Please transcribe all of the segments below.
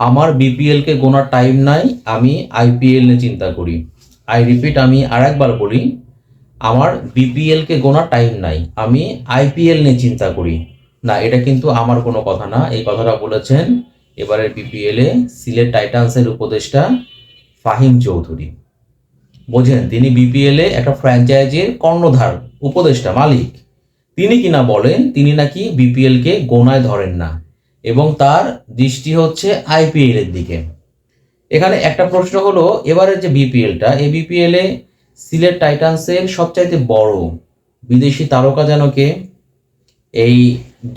আমার বিপিএলকে গোনার টাইম নাই, আমি আইপিএল নিয়ে চিন্তা করি। আই রিপিট আমি আর একবার বলি, আমার বিপিএলকে গোনার টাইম নাই, আমি আইপিএল নিয়ে চিন্তা করি। না, এটা কিন্তু আমার কোনো কথা না। এই কথাটা বলেছেন এবারের বিপিএলে সিলেট টাইটান্সের উপদেষ্টা ফাহিম চৌধুরী। বোঝেন, তিনি বিপিএলে একটা ফ্র্যাঞ্চাইজির কর্ণধার, উপদেষ্টা, মালিক। তিনি কিনা বলেন, তিনি নাকি বিপিএলকে গোনায় ধরেন না। এবং তার দৃষ্টি হচ্ছে আইপিএল এর দিকে। এখানে একটা প্রশ্ন হলো, এবারের যে বিপিএলটা এই বিপিএলে সিলেট টাইটান্সের সবচাইতে বড় বিদেশি তারকা যেন কে? এই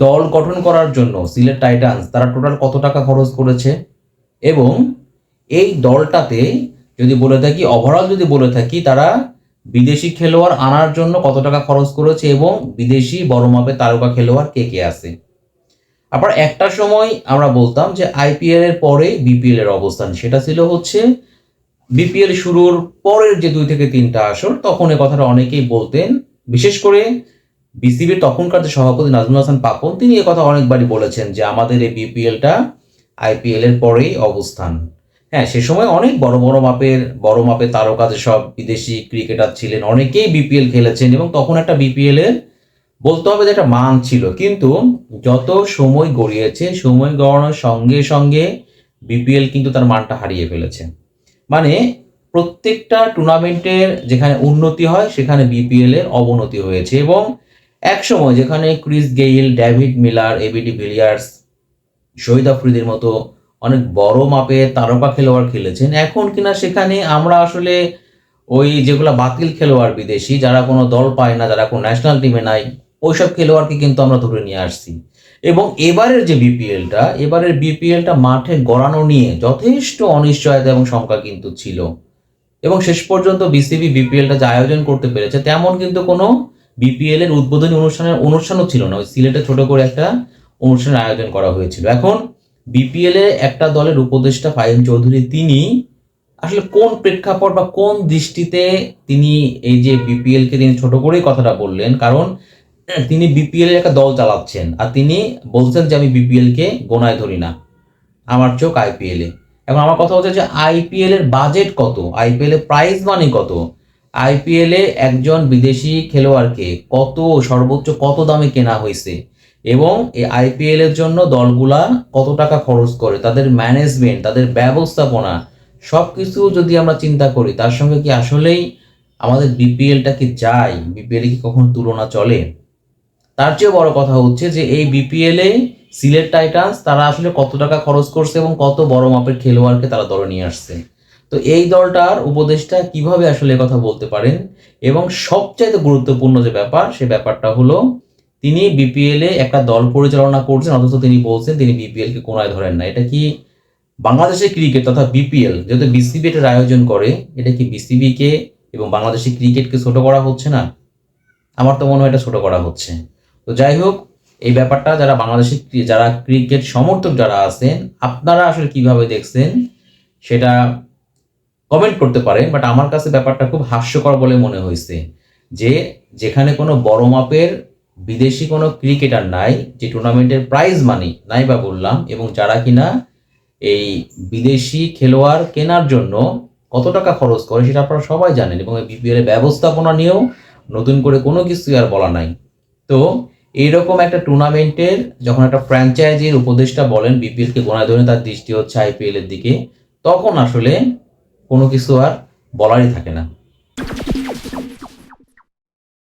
দল গঠন করার জন্য সিলেট টাইটান্স, তারা টোটাল কত টাকা খরচ করেছে? এবং এই দলটাতে যদি বলে থাকি ওভারঅল যদি বলে থাকি, তারা বিদেশি খেলোয়াড় আনার জন্য কত টাকা খরচ করেছে এবং বিদেশি বড় মাপের তারকা খেলোয়াড় কে কে আছে? আবার একটা সময় আমরা বলতাম যে আইপিএল এর পরে বিপিএল এর অবস্থান, সেটা ছিল হচ্ছে বিপিএল শুরুর পরের যে দুই থেকে তিনটা আসর, তখন এ কথাটা অনেকেই বলতেন। বিশেষ করে বিসিবির তখনকার যে সভাপতি নাজমুল হাসান পাপন, তিনি এ কথা অনেকবারই বলেছেন যে আমাদের এই বিপিএলটা আইপিএল এর পরেই অবস্থান। হ্যাঁ সে সময় অনেক বড় বড় মাপের বড় মাপের তারকা সব বিদেশি ক্রিকেটার ছিলেন, অনেকেই বিপিএল খেলেছেন এবং তখন একটা বিপিএল এর বলতে হবে যে একটা মান ছিল, কিন্তু যত সময় গড়িয়েছে, সময় গড়ানোর সঙ্গে সঙ্গে বিপিএল কিন্তু তার মানটা হারিয়ে ফেলেছে। মানে প্রত্যেকটা টুর্নামেন্টের যেখানে উন্নতি হয়, সেখানে বিপিএল এর অবনতি হয়েছে এবং এক সময় যেখানে Chris Gayle David Miller AB de Villiers Shahid আফ্রিদির মতো অনেক বড় মাপে তারকা খেলোয়াড় খেলেছেন, এখন কিনা সেখানে আমরা আসলে ওই যেগুলো বাতিল খেলোয়াড় বিদেশি, যারা কোনো দল পায় না, যারা কোনো ন্যাশনাল টিমে নাই ওইসব খেলোয়াড়কে কিন্তু আমরা ধরে নিয়ে আসছি। এবং এবারের যে বিপিএলটা, এবারের বিপিএলটা মাঠে গড়ানো নিয়ে যথেষ্ট অনিশ্চয়তা এবং শঙ্কা কিন্তু ছিল। এবং শেষ পর্যন্ত বিসিবি বিপিএলটা যে আয়োজন করতে পেরেছে, তেমন কিন্তু কোনো বিপিএল এর উদ্বোধনী অনুষ্ঠানের অনুষ্ঠানও ছিল না। ওই সিলেটে ছোট করে একটা অনুষ্ঠানের আয়োজন করা হয়েছিল। এখন বিপিএল এ একটা দলের উপদেষ্টা ফাহিম চৌধুরী, তিনি আসলে কোন প্রেক্ষাপট বা কোন দৃষ্টিতে তিনি এই যে বিপিএল কে তিনি ছোট করেই কথাটা বললেন, কারণ তিনি বিপিএল একটা দল চালাচ্ছেন আর তিনি বলছেন যে আমি বিপিএল কে গোনায় ধরি না, আমার চোখ আইপিএল এ। এখন আমার কথা হচ্ছে যে আইপিএল এর বাজেট কত? আইপিএল এর প্রাইস মানি কত? আইপিএল এ একজন বিদেশি খেলোয়াড়কে কত সর্বোচ্চ কত দামে কেনা হয়েছে এবং এই আইপিএল এর জন্য দলগুলা কত টাকা খরচ করে, তাদের ম্যানেজমেন্ট তাদের ব্যবস্থাপনা সব কিছু যদি আমরা চিন্তা করি, তার সঙ্গে কি আসলেই আমাদের বিপিএলটা কি যায়? বিপিএল কি কখনো তুলনা চলে? তার চেয়েও বড় কথা হচ্ছে যে এই বিপিএল সিলেট টাইটান্স, তারা আসলে কত টাকা খরচ করছে এবং কত বড় মাপের খেলোয়াড়কে তারা দলে নিয়ে আসছে। তো এই দলটার উপদেশটা কীভাবে আসলে কথা বলতে পারেন? এবং সবচাইতে গুরুত্বপূর্ণ যে ব্যাপার, সে ব্যাপারটা হলো, তিনি বিপিএল একটা দল পরিচালনা করছেন, অথচ তিনি বলছেন তিনি বিপিএল কে কোনায় ধরেন না। এটা কি বাংলাদেশের ক্রিকেট তথা বিপিএল যেহেতু বিসিবি এটার আয়োজন করে, এটা কি বিসিবি কে এবং বাংলাদেশের ক্রিকেটকে ছোট করা হচ্ছে না? আমার তো মনে হয় এটা ছোট করা হচ্ছে। তো যাই হোক এই ব্যাপারটা যারা বাংলাদেশের যারা ক্রিকেট সমর্থক যারা আছেন, আপনারা আসলে কীভাবে দেখছেন সেটা কমেন্ট করতে পারেন বাট আমার কাছে ব্যাপারটা খুব হাস্যকর বলে মনে হয়েছে যে যেখানে কোনো বড় মাপের বিদেশি কোনো ক্রিকেটার নাই, যে টুর্নামেন্টের প্রাইজ মানি নাই বা বললাম, এবং যারা কিনা এই বিদেশি খেলোয়াড় কেনার জন্য কত টাকা খরচ করে সেটা আপনারা সবাই জানেন, এবং বিপিএল এর ব্যবস্থাপনা নিয়েও নতুন করে কোনো কিছু আর বলা নাই। তো এইরকম একটা টুর্নামেন্টের যখন একটা ফ্র্যাঞ্চাইজির উপদেষ্টা বলেন বিপিএলকে গোনায় ধরে তার দৃষ্টি হচ্ছে আইপিএল এর দিকে, তখন আসলে কোনো কিছু আর বলারই থাকে না।